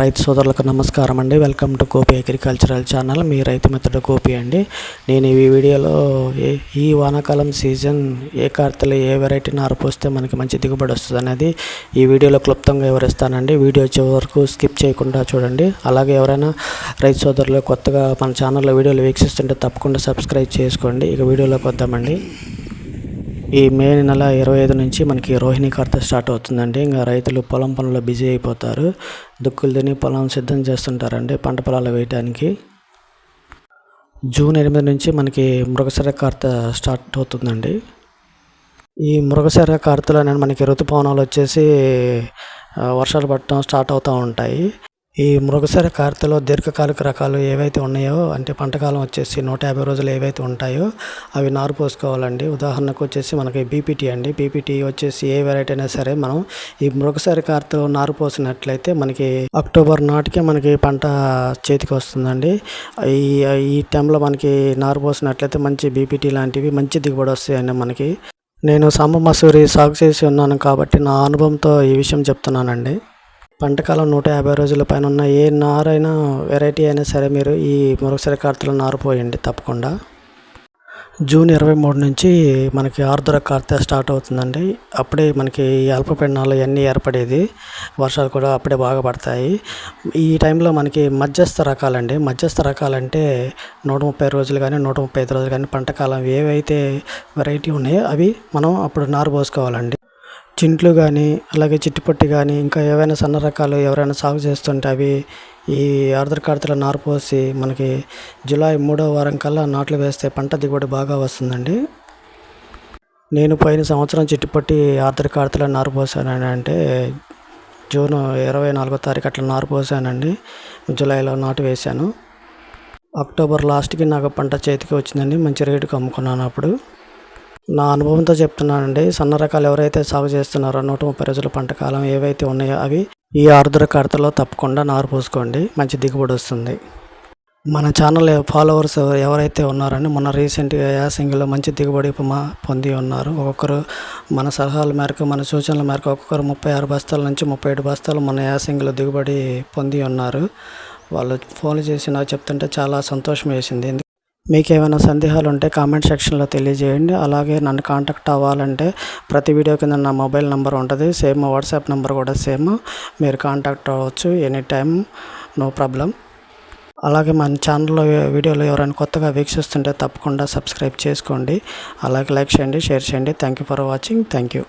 రైతు సోదరులకు నమస్కారం అండి. Welcome to Gopi agricultural channel. మీ రైతు మిత్రుడు గోపి అండి. నేను ఈ వీడియోలో ఏ ఈ వానాకాలం సీజన్ ఏ కార్తలు ఏ వెరైటీ నారు పోస్తే మనకి మంచి దిగుబడి వస్తుంది అనేది ఈ వీడియోలో క్లుప్తంగా వివరిస్తానండి. వీడియో చివరి వరకు స్కిప్ చేయకుండా చూడండి. అలాగే ఎవరైనా రైతు సోదరులు కొత్తగా మన ఛానల్లో వీడియోలు వీక్షిస్తుంటే తప్పకుండా సబ్స్క్రైబ్ చేసుకోండి. ఇక వీడియోలోకి వద్దామండి. ఈ మే నెల ఇరవై ఐదు నుంచి మనకి రోహిణి కార్త స్టార్ట్ అవుతుందండి. ఇంకా రైతులు పొలం పనుల్లో బిజీ అయిపోతారు. దుక్కులు తిని పొలం సిద్ధం చేస్తుంటారండి పంట పొలాలు వేయడానికి జూన్ ఎనిమిది నుంచి మనకి మృగశర కార్త స్టార్ట్ అవుతుందండి. ఈ మృగశర కార్తలో మనకి ఋతుపవనాలు వచ్చేసి వర్షాలు పడటం స్టార్ట్ అవుతూ ఉంటాయి. ఈ మృగసర కార్తెలో దీర్ఘకాలిక రకాలు ఏవైతే ఉన్నాయో అంటే పంటకాలం వచ్చేసి నూట యాభై రోజులు ఏవైతే ఉంటాయో అవి నారు పోసుకోవాలండి. ఉదాహరణకు వచ్చేసి మనకి బీపీటీ అండి. బీపీటీ వచ్చేసి ఏ వెరైటీ అయినా సరే మనం ఈ మృగసర కార్తెలో నారు పోసినట్లయితే మనకి అక్టోబర్ నాటికే మనకి పంట చేతికి వస్తుందండి. ఈ ఈ టైంలో మనకి నారు పోసినట్లయితే మంచి బీపీటీ లాంటివి మంచి దిగుబడి వస్తాయండి మనకి. నేను సాంబ మసూరి సాగు చేసి ఉన్నాను కాబట్టి నా అనుభవంతో ఈ విషయం చెప్తున్నానండి. పంటకాలం నూట యాభై రోజుల పైన ఉన్న ఏ నారైనా వెరైటీ అయినా సరే మీరు ఈ మరుసరి కార్తెలో నారు పోయండి తప్పకుండా. జూన్ ఇరవై మూడు నుంచి మనకి ఆర్ద్ర కార్తె స్టార్ట్ అవుతుందండి. అప్పుడే మనకి అల్పపీడనాలు ఇవన్నీ ఏర్పడేది. వర్షాలు కూడా అప్పుడే బాగా పడతాయి. ఈ టైంలో మనకి మధ్యస్థ రకాలండి. మధ్యస్థ రకాలంటే నూట ముప్పై రోజులు కానీ నూట ముప్పై ఐదు రోజులు కానీ పంటకాలం ఏవైతే వెరైటీ ఉన్నాయో అవి మనం అప్పుడు నారు పోసుకోవాలండి. చింట్లు కానీ అలాగే చిట్టుపట్టి కానీ ఇంకా ఏవైనా సన్న రకాలు ఎవరైనా సాగు చేస్తుంటే అవి ఈ ఆర్ద్ర కార్తెలో నారు పోసి మనకి జూలై మూడో వారం కల్లా నాట్లు వేస్తే పంట దిగుబడి బాగా వస్తుందండి. నేను పోయిన సంవత్సరం చిట్టుపట్టి ఆర్ద్ర కార్తెలో నారు పోసానండి అంటే జూన్ ఇరవై నాలుగో తారీఖు అట్లా నారు పోసానండి. జూలైలో నాటు వేశాను. అక్టోబర్ లాస్ట్కి నాకు పంట చేతికి వచ్చిందండి. మంచి రేటుకి అమ్ముకున్నాను అప్పుడు. నా అనుభవంతో చెప్తున్నానండి. సన్న రకాలు ఎవరైతే సాగు చేస్తున్నారో నూట ముప్పై రోజుల పంట కాలం ఏవైతే ఉన్నాయో అవి ఈ ఆర్ద్ర కడతలో తప్పకుండా నారు పోసుకోండి. మంచి దిగుబడి వస్తుంది. మన ఛానల్ ఫాలోవర్స్ ఎవరైతే ఉన్నారని మొన్న రీసెంట్గా యాసింగిలో మంచి దిగుబడి మా పొంది ఉన్నారు. ఒక్కొక్కరు మన సలహాల మేరకు మన సూచనల మేరకు ఒక్కొక్కరు ముప్పై ఆరు బస్తాల నుంచి ముప్పై ఏడు బస్తాలు మన యాసింగిలో దిగుబడి పొంది ఉన్నారు. వాళ్ళు ఫోన్ చేసి నాకు చెప్తుంటే చాలా సంతోషం వేసింది. మీకు ఏమైనా సందేహాలు ఉంటే కామెంట్ సెక్షన్లో తెలియజేయండి. అలాగే నన్ను కాంటాక్ట్ అవ్వాలంటే ప్రతి వీడియో కింద నా మొబైల్ నెంబర్ ఉంటుంది. సేమ్ వాట్సాప్ నెంబర్ కూడా సేమ్. మీరు కాంటాక్ట్ అవ్వచ్చు ఎనీ టైం నో ప్రాబ్లం. అలాగే మన ఛానల్లో వీడియోలు ఎవరైనా కొత్తగా వీక్షిస్తుంటే తప్పకుండా సబ్స్క్రైబ్ చేసుకోండి. అలాగే లైక్ చేయండి షేర్ చేయండి. Thank you for watching. Thank you.